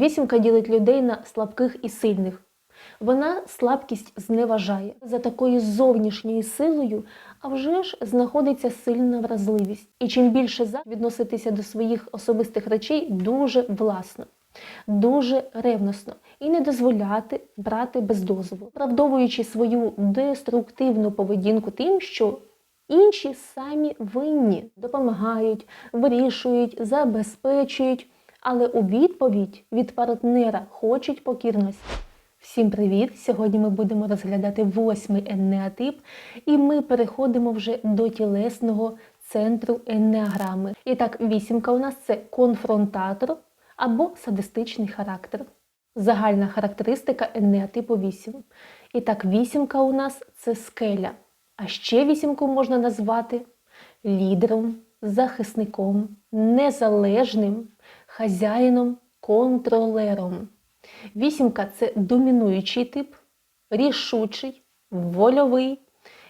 Вісімка ділить людей на слабких і сильних. Вона слабкість зневажає. За такою зовнішньою силою, а вже ж знаходиться сильна вразливість. І чим більше за відноситися до своїх особистих речей дуже власно, дуже ревносно і не дозволяти брати без дозволу, оправдовуючи свою деструктивну поведінку тим, що інші самі винні допомагають, вирішують, забезпечують, але у відповідь від партнера хочуть покірності. Всім привіт! Сьогодні ми будемо розглядати восьмий енеатип, і ми переходимо вже до тілесного центру енеаграми. І так, вісімка у нас це конфронтатор або садистичний характер. Загальна характеристика енеатипу 8. І так, вісімка у нас це скеля. А ще вісімку можна назвати лідером, захисником, незалежним, хазяїном, контролером. Вісімка це домінуючий тип, рішучий, вольовий,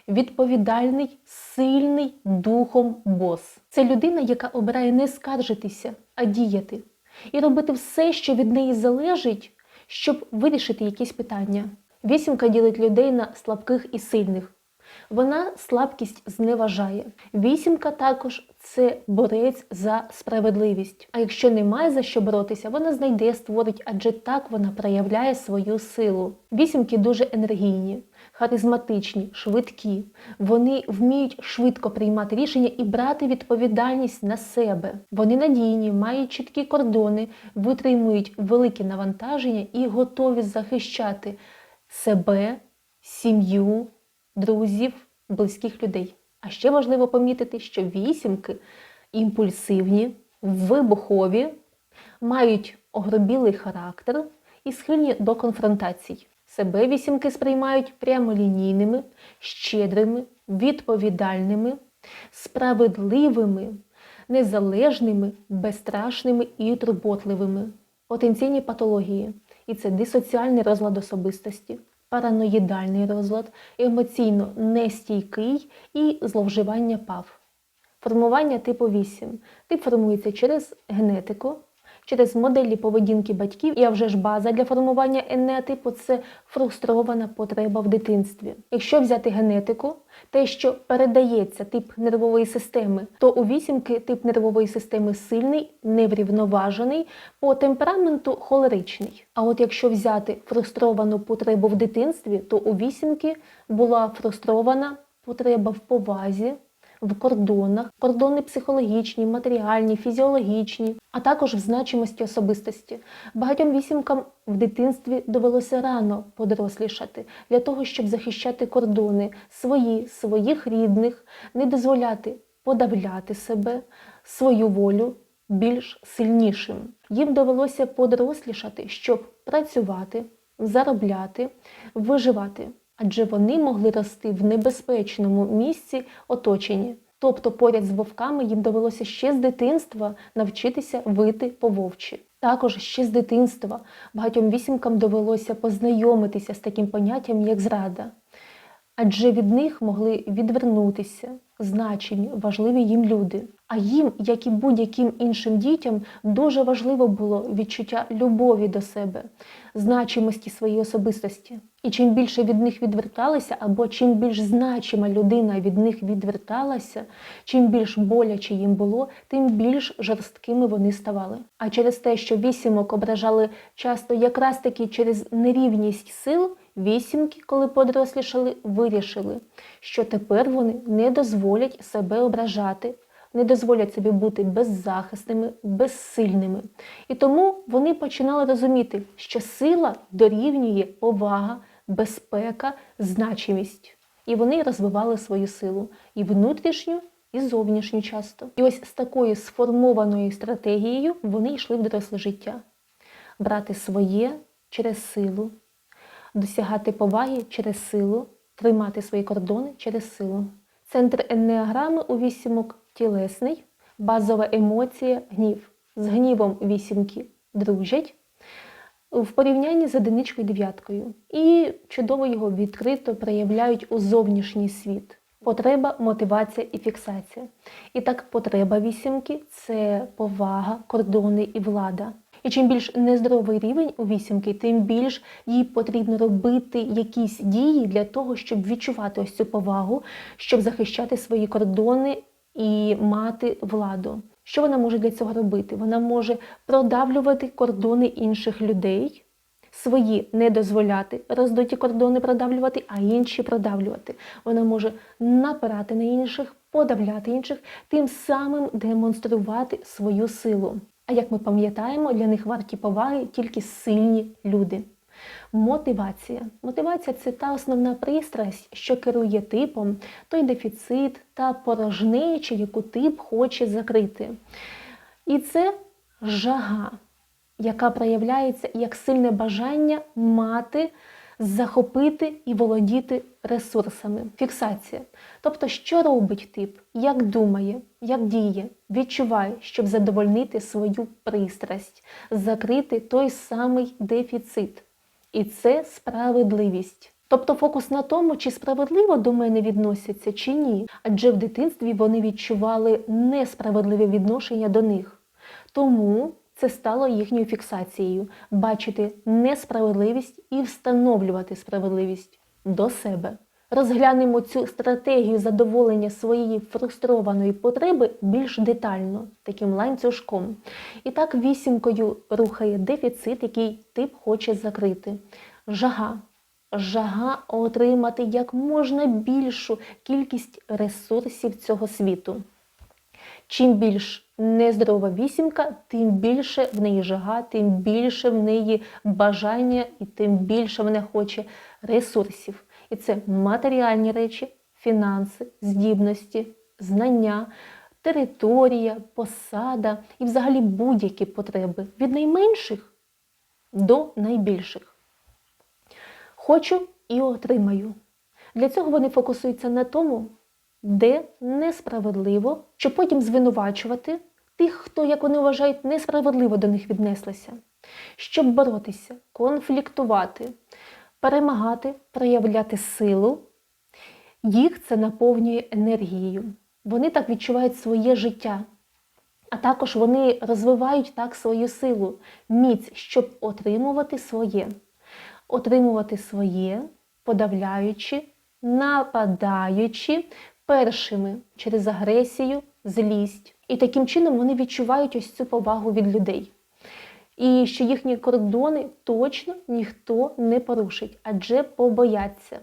відповідальний, сильний духом бос. Це людина, яка обирає не скаржитися, а діяти. І робити все, що від неї залежить, щоб вирішити якісь питання. Вісімка ділить людей на слабких і сильних. Вона слабкість зневажає. Вісімка також це борець за справедливість. А якщо немає за що боротися, вона знайде, створить, адже так вона проявляє свою силу. Вісімки дуже енергійні, харизматичні, швидкі. Вони вміють швидко приймати рішення і брати відповідальність на себе. Вони надійні, мають чіткі кордони, витримують великі навантаження і готові захищати себе, сім'ю друзів, близьких людей. А ще важливо помітити, що вісімки імпульсивні, вибухові, мають огробілий характер і схильні до конфронтацій. Себе вісімки сприймають прямолінійними, щедрими, відповідальними, справедливими, незалежними, безстрашними і турботливими. Потенційні патології і це дисоціальний розлад особистості параноїдальний розлад, емоційно нестійкий і зловживання ПАВ. Формування типу 8. Тип формується через генетику, через моделі поведінки батьків, і вже ж база для формування енеатипу це фрустрована потреба в дитинстві. Якщо взяти генетику, те, що передається тип нервової системи, то у вісімки тип нервової системи сильний, неврівноважений, по темпераменту холеричний. А от якщо взяти фрустровану потребу в дитинстві, то у вісімки була фрустрована потреба в повазі в кордонах, кордони психологічні, матеріальні, фізіологічні, а також в значимості особистості. Багатьом вісімкам в дитинстві довелося рано подорослішати для того, щоб захищати кордони свої, своїх рідних, не дозволяти подавляти себе, свою волю більш сильнішим. Їм довелося подорослішати, щоб працювати, заробляти, виживати адже вони могли рости в небезпечному місці оточенні. Тобто поряд з вовками їм довелося ще з дитинства навчитися вити по вовчі. Також ще з дитинства багатьом вісімкам довелося познайомитися з таким поняттям, як зрада, адже від них могли відвернутися значені, важливі їм люди. А їм, як і будь-яким іншим дітям, дуже важливо було відчуття любові до себе, значимості своєї особистості. І чим більше від них відверталися, або чим більш значима людина від них відверталася, чим більш боляче їм було, тим більш жорсткими вони ставали. А через те, що вісімок ображали часто якраз таки через нерівність сил, вісімки, коли подорослішали, вирішили, що тепер вони не дозволять себе ображати не дозволять собі бути беззахисними, безсильними. І тому вони починали розуміти, що сила дорівнює повага, безпека, значимість. І вони розвивали свою силу і внутрішню, і зовнішню часто. І ось з такою сформованою стратегією вони йшли в доросле життя. Брати своє через силу, досягати поваги через силу, тримати свої кордони через силу. Центр енеаграми у вісімок тілесний, базова емоція гнів. З гнівом вісімки дружать в порівнянні з одиничкою дев'яткою. І чудово його відкрито проявляють у зовнішній світ. Потреба, мотивація і фіксація. І так, потреба вісімки це повага, кордони і влада. І чим більш нездоровий рівень у вісімки, тим більш їй потрібно робити якісь дії для того, щоб відчувати ось цю повагу, щоб захищати свої кордони і мати владу. Що вона може для цього робити? Вона може продавлювати кордони інших людей, свої не дозволяти роздуті кордони продавлювати, а інші продавлювати. Вона може напирати на інших, подавляти інших, тим самим демонструвати свою силу. А як ми пам'ятаємо, для них варті поваги тільки сильні люди. Мотивація. Мотивація це та основна пристрасть, що керує типом, той дефіцит та порожнечі, яку тип хоче закрити. І це жага, яка проявляється як сильне бажання мати, захопити і володіти ресурсами. Фіксація. Тобто, що робить тип, як думає, як діє, відчуває, щоб задовольнити свою пристрасть, закрити той самий дефіцит. І це справедливість. Тобто фокус на тому, чи справедливо до мене відносяться, чи ні. Адже в дитинстві вони відчували несправедливе відношення до них. Тому це стало їхньою фіксацією бачити несправедливість і встановлювати справедливість до себе. Розглянемо цю стратегію задоволення своєї фрустрованої потреби більш детально, таким ланцюжком. І так вісімкою рухає дефіцит, який тип хоче закрити. Жага. Жага отримати як можна більшу кількість ресурсів цього світу. Чим більш нездорова вісімка, тим більше в неї жага, тим більше в неї бажання і тим більше вона хоче ресурсів. І це матеріальні речі, фінанси, здібності, знання, територія, посада і взагалі будь-які потреби від найменших до найбільших. Хочу і отримаю. Для цього вони фокусуються на тому, де несправедливо, щоб потім звинувачувати тих, хто, як вони вважають, несправедливо до них віднеслися, щоб боротися, конфліктувати, перемагати, проявляти силу. Їх це наповнює енергією. Вони так відчувають своє життя. А також вони розвивають так свою силу, міць, щоб отримувати своє, отримувати своє, подавляючи, нападаючи першими через агресію, злість. І таким чином вони відчувають ось цю повагу від людей. І що їхні кордони точно ніхто не порушить, адже побояться.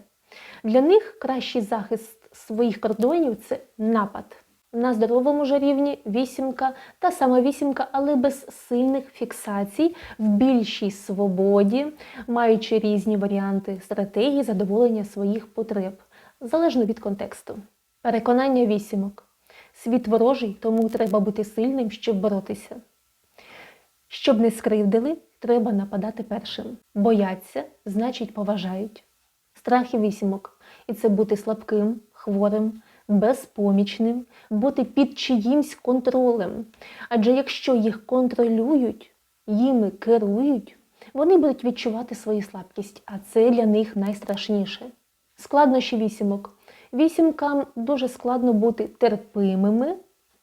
Для них кращий захист своїх кордонів це напад. На здоровому ж рівні вісімка, та сама вісімка, але без сильних фіксацій, в більшій свободі, маючи різні варіанти стратегії задоволення своїх потреб, залежно від контексту. Переконання вісімок. Світ ворожий, тому треба бути сильним, щоб боротися. Щоб не скривдили, треба нападати першим. Бояться, значить поважають. Страх і вісімок. І це бути слабким, хворим, безпомічним, бути під чиїмсь контролем. Адже якщо їх контролюють, їми керують, вони будуть відчувати свою слабкість, а це для них найстрашніше. Складнощі вісімок. Вісімкам дуже складно бути терпимими,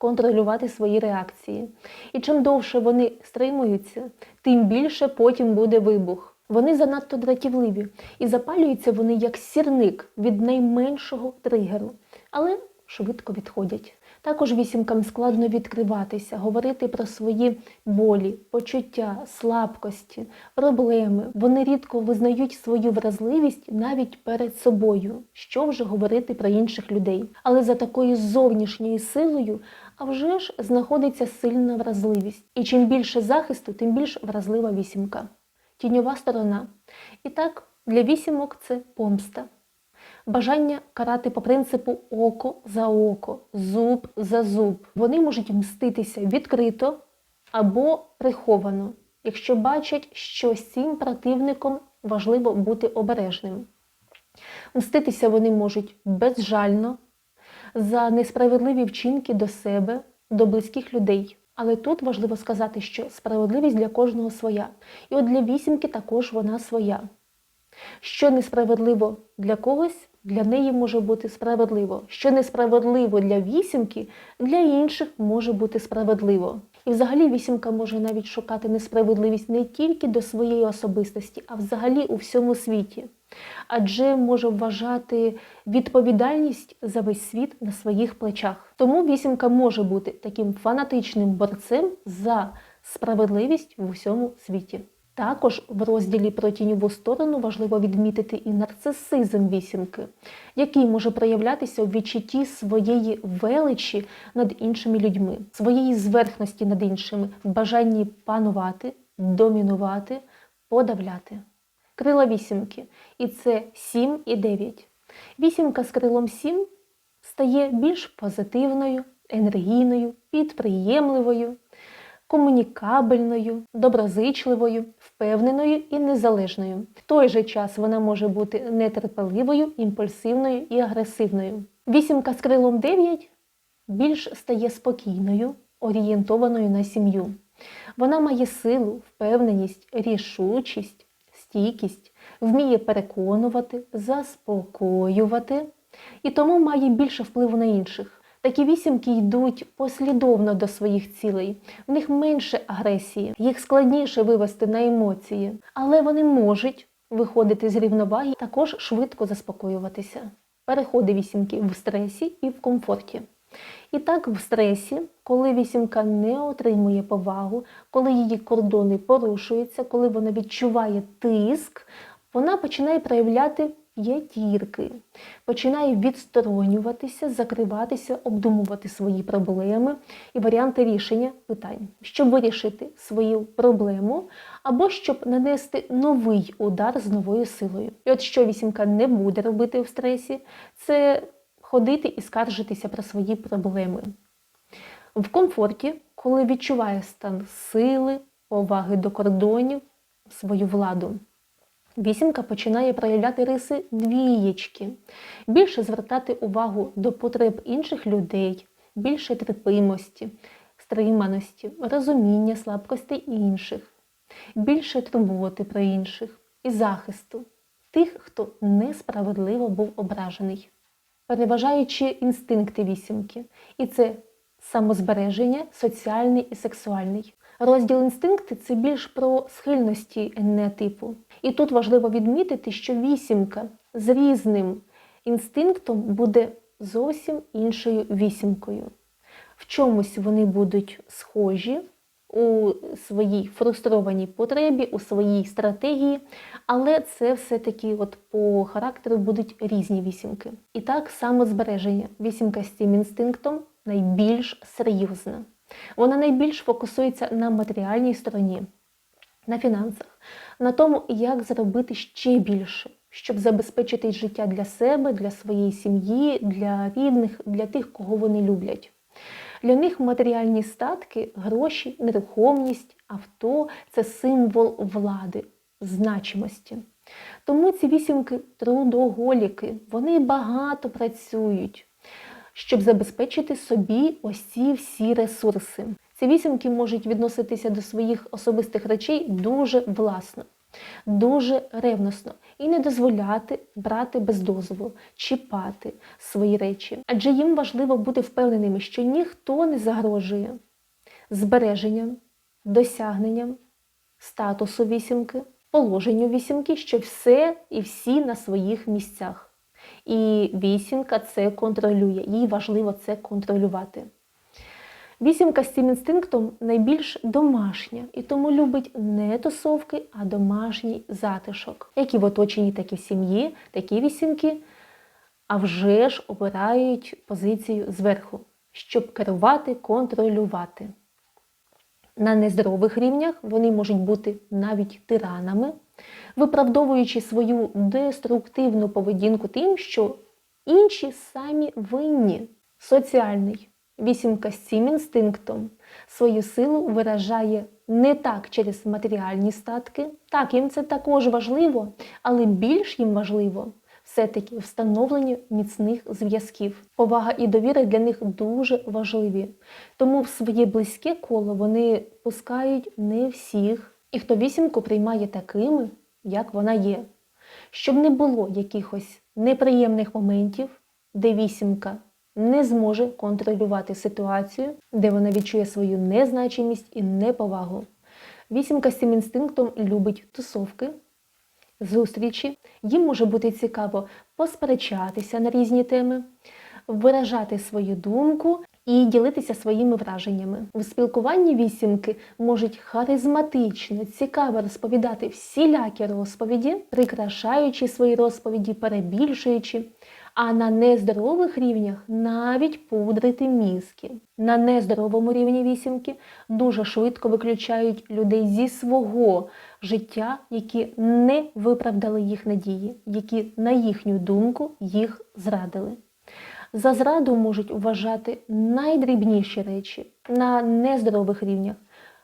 контролювати свої реакції. І чим довше вони стримуються, тим більше потім буде вибух. Вони занадто дратівливі і запалюються вони як сірник від найменшого тригеру, але швидко відходять. Також вісімкам складно відкриватися, говорити про свої болі, почуття, слабкості, проблеми. Вони рідко визнають свою вразливість навіть перед собою, що вже говорити про інших людей. Але за такою зовнішньою силою, а вже ж знаходиться сильна вразливість. І чим більше захисту, тим більш вразлива вісімка. Тіньова сторона. І так, для вісімок це помста бажання карати по принципу око за око, зуб за зуб. Вони можуть мститися відкрито або приховано, якщо бачать, що з цим противником важливо бути обережним. Мститися вони можуть безжально за несправедливі вчинки до себе, до близьких людей. Але тут важливо сказати, що справедливість для кожного своя. І от для вісімки також вона своя. Що несправедливо для когось, для неї може бути справедливо. Що несправедливо для вісімки, для інших може бути справедливо. І взагалі вісімка може навіть шукати несправедливість не тільки до своєї особистості, а взагалі у всьому світі. Адже може вважати відповідальність за весь світ на своїх плечах. Тому вісімка може бути таким фанатичним борцем за справедливість в усьому світі. Також в розділі про тіньову сторону важливо відмітити і нарцисизм вісімки, який може проявлятися у відчутті своєї величі над іншими людьми, своєї зверхності над іншими, в бажанні панувати, домінувати, подавляти. Крила вісімки. І це 7 і 9. Вісімка з крилом 7 стає більш позитивною, енергійною, підприємливою, комунікабельною, доброзичливою, впевненою і незалежною. В той же час вона може бути нетерпеливою, імпульсивною і агресивною. Вісімка з крилом 9 більш стає спокійною, орієнтованою на сім'ю. Вона має силу, впевненість, рішучість, стійкість, вміє переконувати, заспокоювати і тому має більше впливу на інших. Такі вісімки йдуть послідовно до своїх цілей, в них менше агресії, їх складніше вивести на емоції, але вони можуть виходити з рівноваги, також швидко заспокоюватися. Переходи вісімки в стресі і в комфорті. І так, в стресі, коли вісімка не отримує повагу, коли її кордони порушуються, коли вона відчуває тиск, вона починає проявляти п'ятірки, починає відсторонюватися, закриватися, обдумувати свої проблеми і варіанти рішення питань, щоб вирішити свою проблему або щоб нанести новий удар з новою силою. І от що вісімка не буде робити в стресі, це ходити і скаржитися про свої проблеми. В комфорті, коли відчуває стан сили, поваги до кордонів, свою владу. Вісімка починає проявляти риси двієчки, більше звертати увагу до потреб інших людей, більше терпимості, стриманості, розуміння слабкостей інших, більше турботи про інших і захисту тих, хто несправедливо був ображений, переважаючи інстинкти вісімки, і це самозбереження, соціальний і сексуальний. Розділ інстинкти це більш про схильності енеатипу. І тут важливо відмітити, що вісімка з різним інстинктом буде зовсім іншою вісімкою. В чомусь вони будуть схожі у своїй фрустрованій потребі, у своїй стратегії, але це все-таки от по характеру будуть різні вісімки. І так само збереження. Вісімка з цим інстинктом найбільш серйозна. Вона найбільш фокусується на матеріальній стороні, на фінансах, на тому, як заробити ще більше, щоб забезпечити життя для себе, для своєї сім'ї, для рідних, для тих, кого вони люблять. Для них матеріальні статки, гроші, нерухомість, авто це символ влади, значимості. Тому ці вісімки трудоголіки, вони багато працюють щоб забезпечити собі ось ці всі ресурси. Ці вісімки можуть відноситися до своїх особистих речей дуже власно, дуже ревносно і не дозволяти брати без дозволу, чіпати свої речі. Адже їм важливо бути впевненими, що ніхто не загрожує збереженням, досягненням статусу вісімки, положенню вісімки, що все і всі на своїх місцях. І вісімка це контролює, їй важливо це контролювати. Вісімка з цим інстинктом найбільш домашня і тому любить не тусовки, а домашній затишок. Які в оточенні, так і в сім'ї, такі вісімки, а вже ж обирають позицію зверху, щоб керувати, контролювати. На нездорових рівнях вони можуть бути навіть тиранами, виправдовуючи свою деструктивну поведінку тим, що інші самі винні. Соціальний вісімка з цим інстинктом свою силу виражає не так через матеріальні статки. Так, їм це також важливо, але більш їм важливо все-таки встановлення міцних зв'язків. Повага і довіра для них дуже важливі. Тому в своє близьке коло вони пускають не всіх, і хто вісімку приймає такими, як вона є. Щоб не було якихось неприємних моментів, де вісімка не зможе контролювати ситуацію, де вона відчує свою незначимість і неповагу. Вісімка з цим інстинктом любить тусовки, зустрічі. Їм може бути цікаво посперечатися на різні теми, виражати свою думку і ділитися своїми враженнями. В спілкуванні вісімки можуть харизматично, цікаво розповідати всілякі розповіді, прикрашаючи свої розповіді, перебільшуючи. А на нездорових рівнях навіть пудрити мізки. На нездоровому рівні вісімки дуже швидко виключають людей зі свого життя, які не виправдали їх надії, які, на їхню думку, їх зрадили. За зраду можуть вважати найдрібніші речі на нездорових рівнях.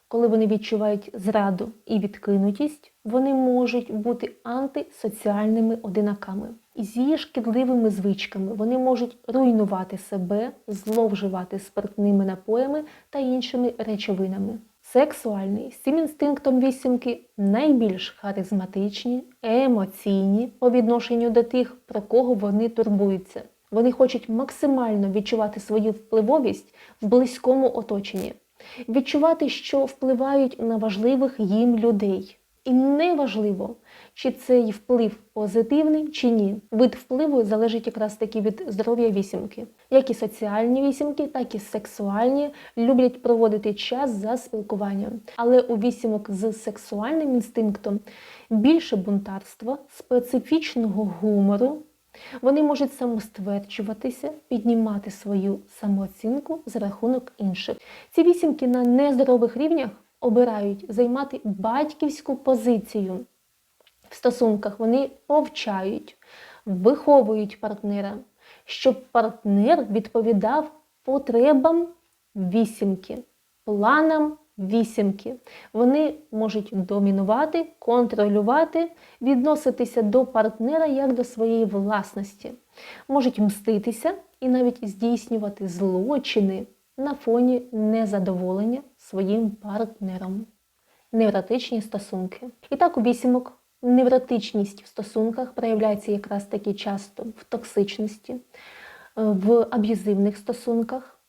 Коли вони відчувають зраду і відкинутість, вони можуть бути антисоціальними одинаками. І з її шкідливими звичками вони можуть руйнувати себе, зловживати спиртними напоями та іншими речовинами. Сексуальний з цим інстинктом вісімки найбільш харизматичні, емоційні по відношенню до тих, про кого вони турбуються. Вони хочуть максимально відчувати свою впливовість в близькому оточенні, відчувати, що впливають на важливих їм людей. І неважливо, чи цей вплив позитивний чи ні. Вид впливу залежить якраз таки від здоров'я вісімки. Як і соціальні вісімки, так і сексуальні люблять проводити час за спілкуванням. Але у вісімок з сексуальним інстинктом більше бунтарства, специфічного гумору. Вони можуть самостверджуватися, піднімати свою самооцінку за рахунок інших. Ці вісімки на нездорових рівнях обирають займати батьківську позицію. В стосунках вони повчають, виховують партнера, щоб партнер відповідав потребам вісімки, планам вісімки. Вони можуть домінувати, контролювати, відноситися до партнера як до своєї власності, можуть мститися і навіть здійснювати злочини на фоні незадоволення своїм партнером. Невротичні стосунки. І так у вісімок невротичність в стосунках проявляється якраз таки часто в токсичності, в аб'юзивних стосунках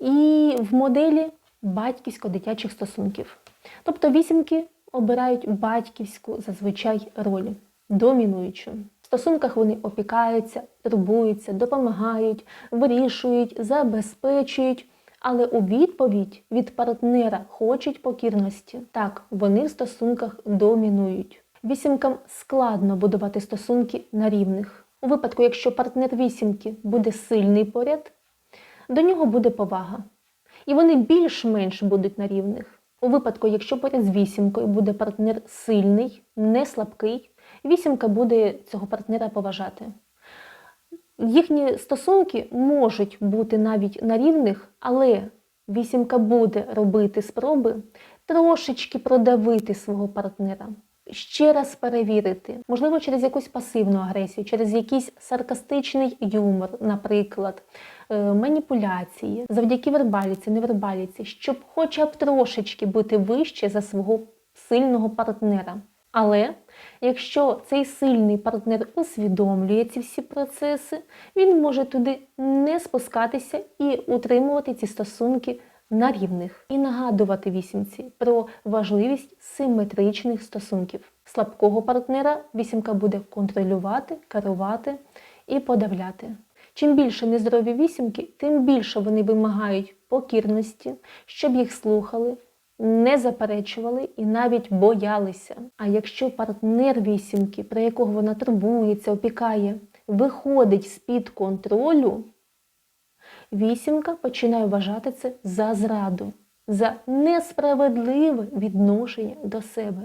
і в моделі батьківсько-дитячих стосунків. Тобто вісімки обирають батьківську зазвичай роль, домінуючу. В стосунках вони опікаються, турбуються, допомагають, вирішують, забезпечують. Але у відповідь від партнера хочуть покірності. Так, вони в стосунках домінують. Вісімкам складно будувати стосунки на рівних. У випадку, якщо партнер вісімки буде сильний поряд, до нього буде повага. І вони більш-менш будуть на рівних. У випадку, якщо поряд з вісімкою буде партнер сильний, не слабкий, вісімка буде цього партнера поважати. Їхні стосунки можуть бути навіть на рівних, але вісімка буде робити спроби трошечки продавити свого партнера, ще раз перевірити, можливо, через якусь пасивну агресію, через якийсь саркастичний юмор, наприклад, е, маніпуляції, завдяки вербаліці, невербаліці, щоб хоча б трошечки бути вище за свого сильного партнера. Але якщо цей сильний партнер усвідомлює ці всі процеси, він може туди не спускатися і утримувати ці стосунки на рівних і нагадувати вісімці про важливість симетричних стосунків. Слабкого партнера вісімка буде контролювати, керувати і подавляти. Чим більше нездорові вісімки, тим більше вони вимагають покірності, щоб їх слухали, не заперечували і навіть боялися. А якщо партнер вісімки, про якого вона турбується, опікає, виходить з-під контролю, вісімка починає вважати це за зраду, за несправедливе відношення до себе.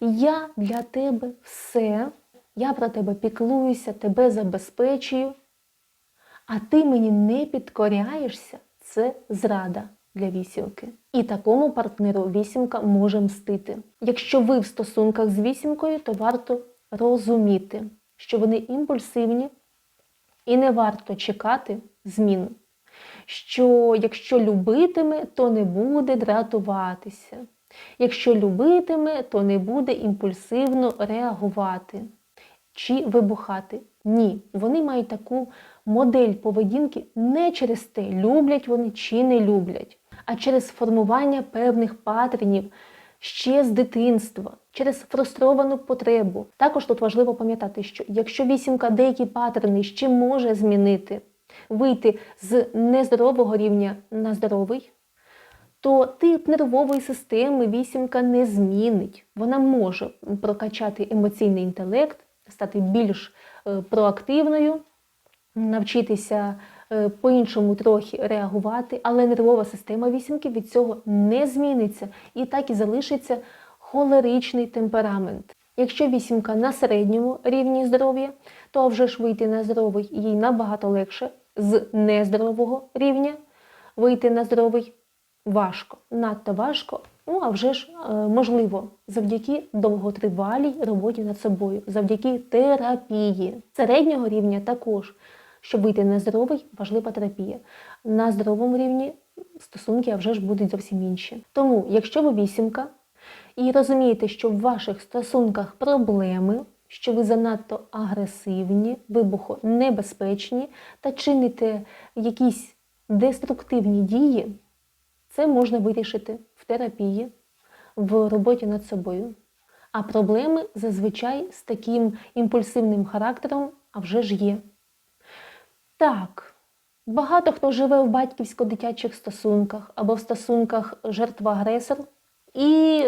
Я для тебе все, я про тебе піклуюся, тебе забезпечую, а ти мені не підкоряєшся це зрада для вісімки. І такому партнеру вісімка може мстити. Якщо ви в стосунках з вісімкою, то варто розуміти, що вони імпульсивні і не варто чекати змін. Що якщо любитиме, то не буде дратуватися. Якщо любитиме, то не буде імпульсивно реагувати чи вибухати. Ні, вони мають таку модель поведінки не через те, люблять вони чи не люблять, а через формування певних паттернів ще з дитинства, через фрустровану потребу. Також тут важливо пам'ятати, що якщо вісімка деякі паттерни ще може змінити, вийти з нездорового рівня на здоровий, то тип нервової системи вісімка не змінить. Вона може прокачати емоційний інтелект, стати більш е, проактивною, навчитися по-іншому трохи реагувати, але нервова система вісімки від цього не зміниться і так і залишиться холеричний темперамент. Якщо вісімка на середньому рівні здоров'я, то вже ж вийти на здоровий їй набагато легше. З нездорового рівня вийти на здоровий важко, надто важко. Ну а вже ж е, можливо завдяки довготривалій роботі над собою, завдяки терапії. Середнього рівня також, щоб вийти на здоровий, важлива терапія. На здоровому рівні стосунки а вже ж будуть зовсім інші. Тому, якщо ви вісімка і розумієте, що в ваших стосунках проблеми, що ви занадто агресивні, вибухонебезпечні та чините якісь деструктивні дії, це можна вирішити в терапії, в роботі над собою. А проблеми зазвичай з таким імпульсивним характером а вже ж є. Так, багато хто живе в батьківсько-дитячих стосунках або в стосунках жертва-агресор, і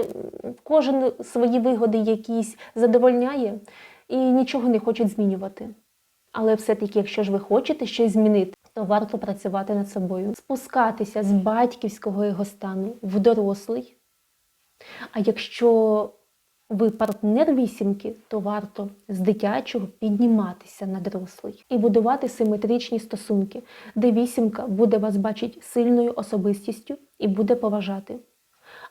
кожен свої вигоди якісь задовольняє і нічого не хочуть змінювати. Але все-таки, якщо ж ви хочете щось змінити, то варто працювати над собою, спускатися з батьківського його стану в дорослий. А якщо ви партнер вісімки, то варто з дитячого підніматися на дорослий і будувати симетричні стосунки, де вісімка буде вас бачити сильною особистістю і буде поважати.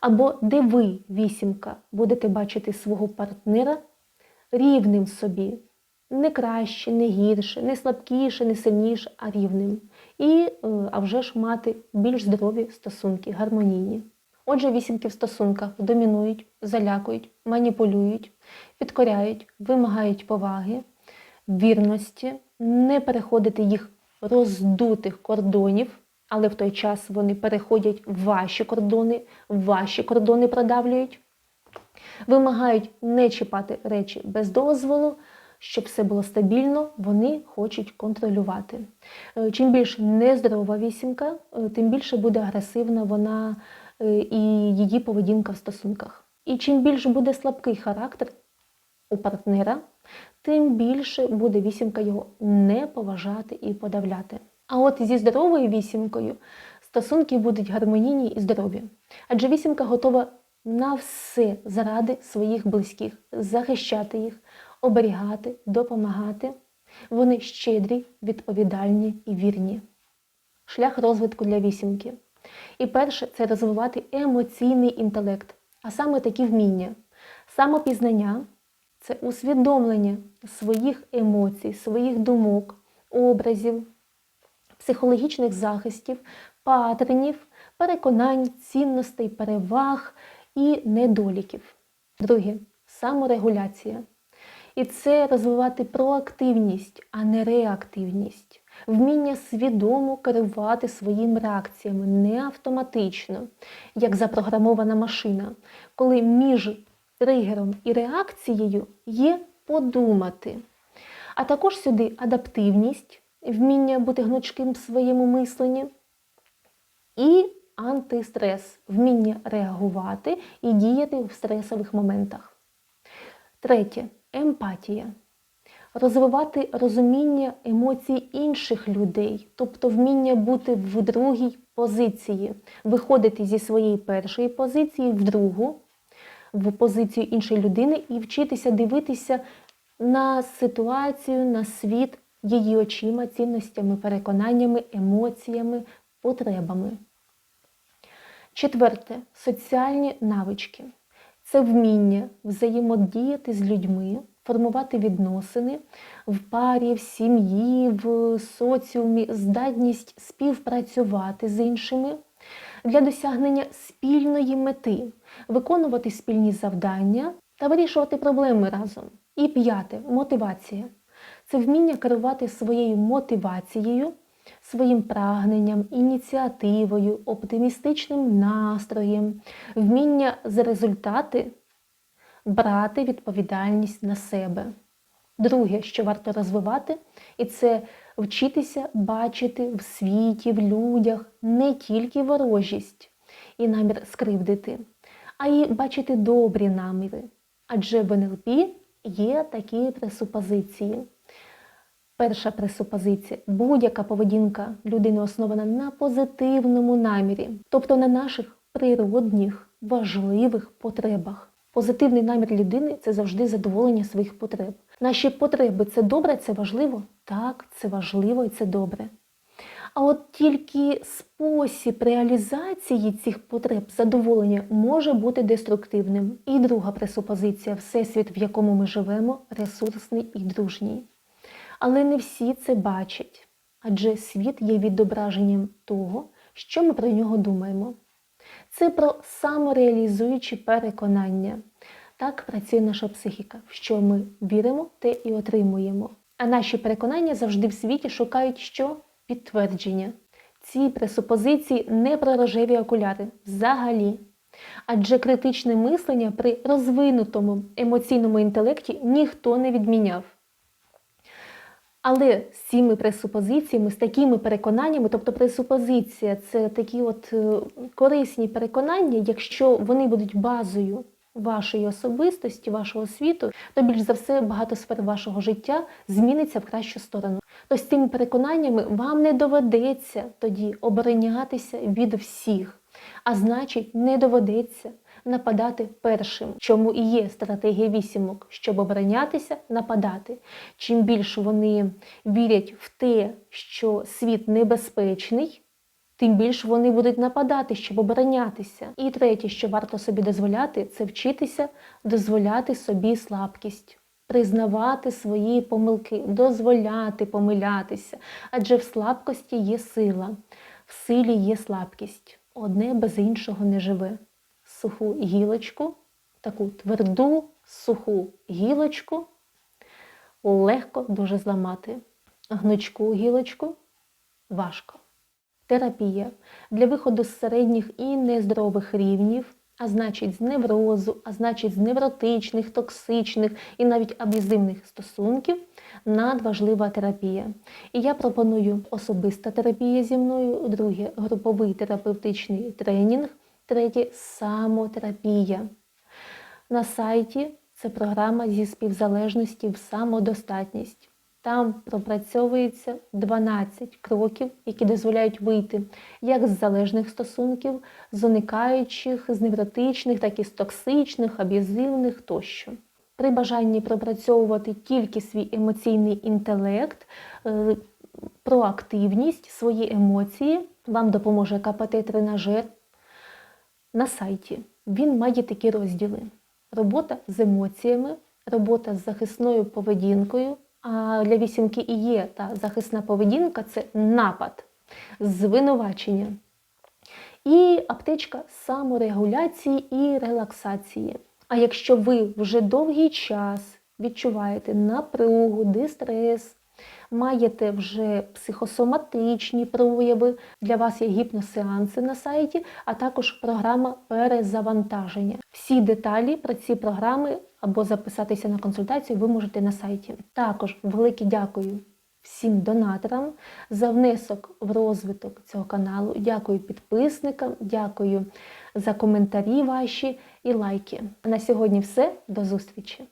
Або де ви, вісімка, будете бачити свого партнера рівним собі, не краще, не гірше, не слабкіше, не сильніше, а рівним. І, е, а вже ж мати більш здорові стосунки, гармонійні. Отже, вісімки в стосунках домінують, залякують, маніпулюють, підкоряють, вимагають поваги, вірності, не переходити їх роздутих кордонів, але в той час вони переходять ваші кордони, ваші кордони продавлюють, вимагають не чіпати речі без дозволу, щоб все було стабільно, вони хочуть контролювати. Е, Чим більш нездорова вісімка, е, тим більше буде агресивна вона і її поведінка в стосунках. І чим більше буде слабкий характер у партнера, тим більше буде вісімка його не поважати і подавляти. А от зі здоровою вісімкою стосунки будуть гармонійні і здорові. Адже вісімка готова на все заради своїх близьких, захищати їх, оберігати, допомагати. Вони щедрі, відповідальні і вірні. Шлях розвитку для вісімки. І перше це розвивати емоційний інтелект, а саме такі вміння. Самопізнання це усвідомлення своїх емоцій, своїх думок, образів, психологічних захистів, паттернів, переконань, цінностей, переваг і недоліків. Друге саморегуляція. І це розвивати проактивність, а не реактивність, вміння свідомо керувати своїми реакціями не автоматично, як запрограмована машина, коли між тригером і реакцією є подумати. А також сюди адаптивність, вміння бути гнучким в своєму мисленні, і антистрес, вміння реагувати і діяти в стресових моментах. Третє емпатія. Розвивати розуміння емоцій інших людей, тобто вміння бути в другій позиції, виходити зі своєї першої позиції в другу, в позицію іншої людини і вчитися дивитися на ситуацію, на світ її очима, цінностями, переконаннями, емоціями, потребами. Четверте соціальні навички. Це вміння взаємодіяти з людьми, формувати відносини в парі, в сім'ї, в соціумі, здатність співпрацювати з іншими для досягнення спільної мети, виконувати спільні завдання та вирішувати проблеми разом. І п'яте мотивація. це вміння керувати своєю мотивацією, своїм прагненням, ініціативою, оптимістичним настроєм, вміння за результати брати відповідальність на себе. Друге, що варто розвивати, і це вчитися бачити в світі, в людях не тільки ворожість і намір скривдити, а й бачити добрі наміри. Адже в НЛП є такі пресупозиції. Перша пресупозиція будь-яка поведінка людини основана на позитивному намірі, тобто на наших природних, важливих потребах. Позитивний намір людини це завжди задоволення своїх потреб. Наші потреби це добре, це важливо? Так, це важливо і це добре. А от тільки спосіб реалізації цих потреб задоволення може бути деструктивним. І друга пресупозиція всесвіт, в якому ми живемо, ресурсний і дружній. Але не всі це бачать, адже світ є відображенням того, що ми про нього думаємо. Це про самореалізуючі переконання. Так працює наша психіка. В що ми віримо, те і отримуємо. А наші переконання завжди в світі шукають що? Підтвердження. Ці пресупозиції не про рожеві окуляри взагалі. Адже критичне мислення при розвинутому емоційному інтелекті ніхто не відміняв. Але з цими пресупозиціями, з такими переконаннями, тобто пресупозиція це такі от е, корисні переконання, якщо вони будуть базою вашої особистості, вашого світу, то більш за все багато сфер вашого життя зміниться в кращу сторону. То з цими переконаннями вам не доведеться тоді оборонятися від всіх, а значить, не доведеться нападати першим, чому і є стратегія вісімок, щоб оборонятися, нападати. Чим більше вони вірять в те, що світ небезпечний, тим більше вони будуть нападати, щоб оборонятися. І третє, що варто собі дозволяти, це вчитися дозволяти собі слабкість. Признавати свої помилки, дозволяти помилятися, адже в слабкості є сила, в силі є слабкість. Одне без іншого не живе суху гілочку, таку тверду суху гілочку легко дуже зламати. Гнучку гілочку важко. Терапія для виходу з середніх і нездорових рівнів, а значить з неврозу, а значить з невротичних, токсичних і навіть аб'юзивних стосунків надважлива терапія. І я пропоную особиста терапія зі мною, друге груповий терапевтичний тренінг. Третє самотерапія. На сайті це програма зі співзалежності в самодостатність. Там пропрацьовується 12 кроків, які дозволяють вийти як з залежних стосунків, з уникаючих, з невротичних, так і з токсичних, аб'юзивних тощо. При бажанні пропрацьовувати тільки свій емоційний інтелект, е, проактивність, свої емоції, вам допоможе КПТ-тренажер на сайті. Він має такі розділи: робота з емоціями, робота з захисною поведінкою. А для вісімки і є та захисна поведінка це напад, звинувачення. І аптечка саморегуляції і релаксації. А якщо ви вже довгий час відчуваєте напругу, дистрес, маєте вже психосоматичні прояви, для вас є гіпносеанси на сайті, а також програма перезавантаження. Всі деталі про ці програми або записатися на консультацію ви можете на сайті. Також велике дякую. Всім донаторам за внесок в розвиток цього каналу. Дякую підписникам, дякую за коментарі ваші і лайки. На сьогодні все. До зустрічі!